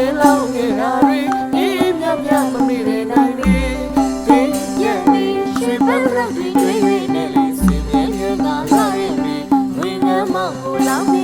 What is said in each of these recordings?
ခွေလောင်းငယ်ဟာတွေဒီမြမြမမေ့တဲ့နိုင်တွေဒီရဲ့ဒီရွှေပန်းရောက်တွေတွေ့ရနေလေစီမြဲမြဲသာသာရဲ့ဒီငွေငမ်းမောင်းကိုလောင်း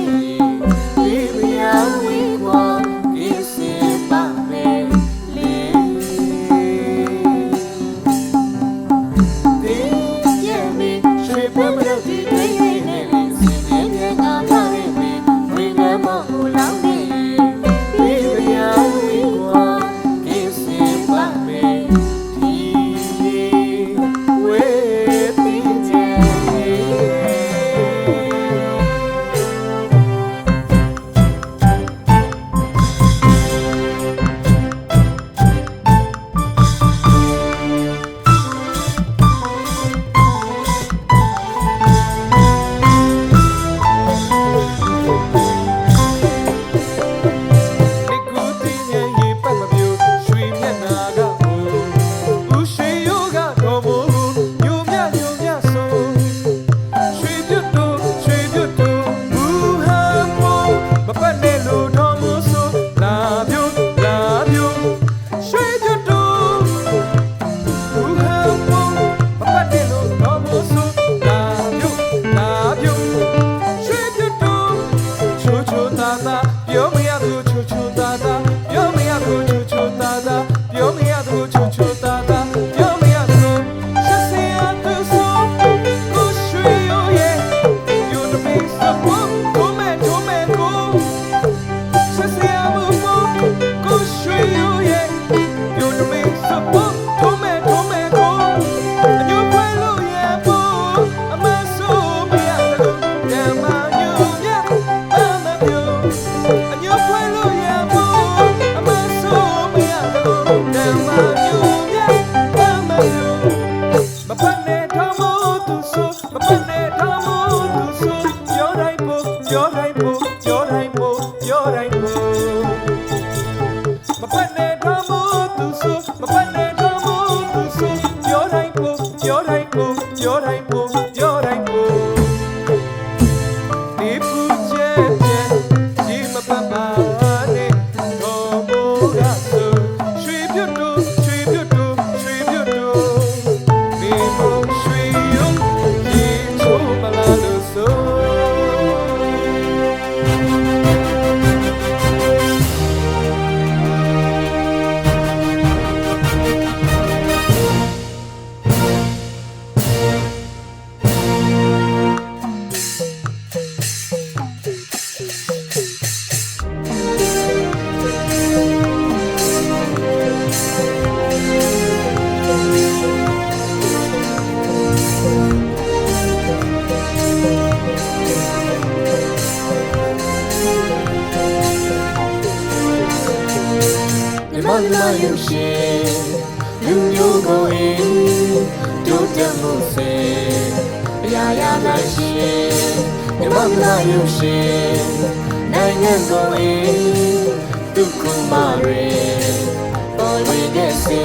people. လူမျိုးကိုအင်းတို့တမှုစေပြရာရနိုင်ရှင်မြမနာယုံရှင်နိုင်ငံကိုအင်းဒုက္ခမရေပေါ်ရတဲ့စေ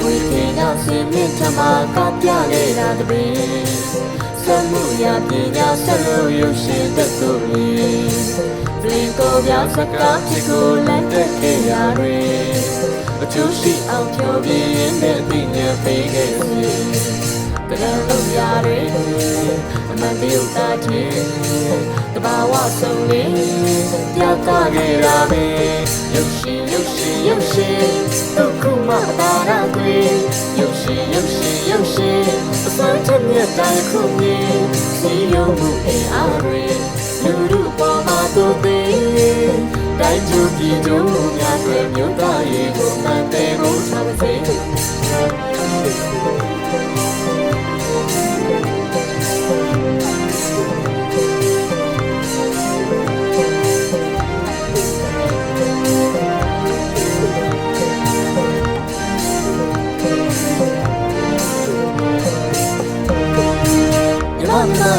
ဝိကေနာစေမြင့်ထမကပြလေတာတပင်ဆမှုရပညာဆက်လို့ရုပ်ရှင်တက်ကိုလေပလင်ကိုပြစကားဖြစ်ကိုလက်တက်ခဲ့ရတွင် ကျိုးရှိအောင်ပြောပြင်းတဲ့အသိဉာဏ်ပေးခဲ့စီတကယ်လို့ရတယ်အမှန်တရားတာချင်းတဘာဝဆုံးလေးပြသခဲ့ရပဲရုပ်ရှင်ရုပ်ရှင်ရုပ်ရှင်ဒုက္ခမတာရတွေရုပ်ရှင်ရုပ်ရှင်ရုပ်ရှင်အစွမ်းချက်မြတ်တိုင်းခုမြင်စီယုံမှုအင်အားတွေလူလူပေါ်မှာသူသိတိုင်းကျူပြည်ကျူများတွေမြို့သားရေကိုမှန်တယ်ကို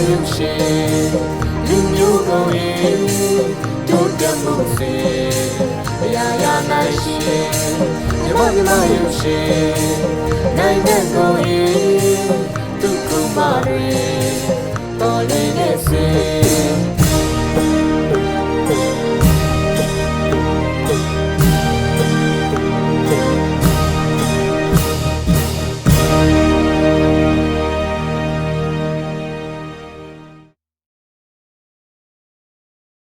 ရုပ်ရှင်လူမျိုးကုန်ရင်တို့တမှုစေအရာရာနိုင်ရှင်မြမမြမရုပ်ရှင်နိုင်တဲ့ကုန်ရင်ဒုက္ခမတွေပေါ်လေးနဲ့စေ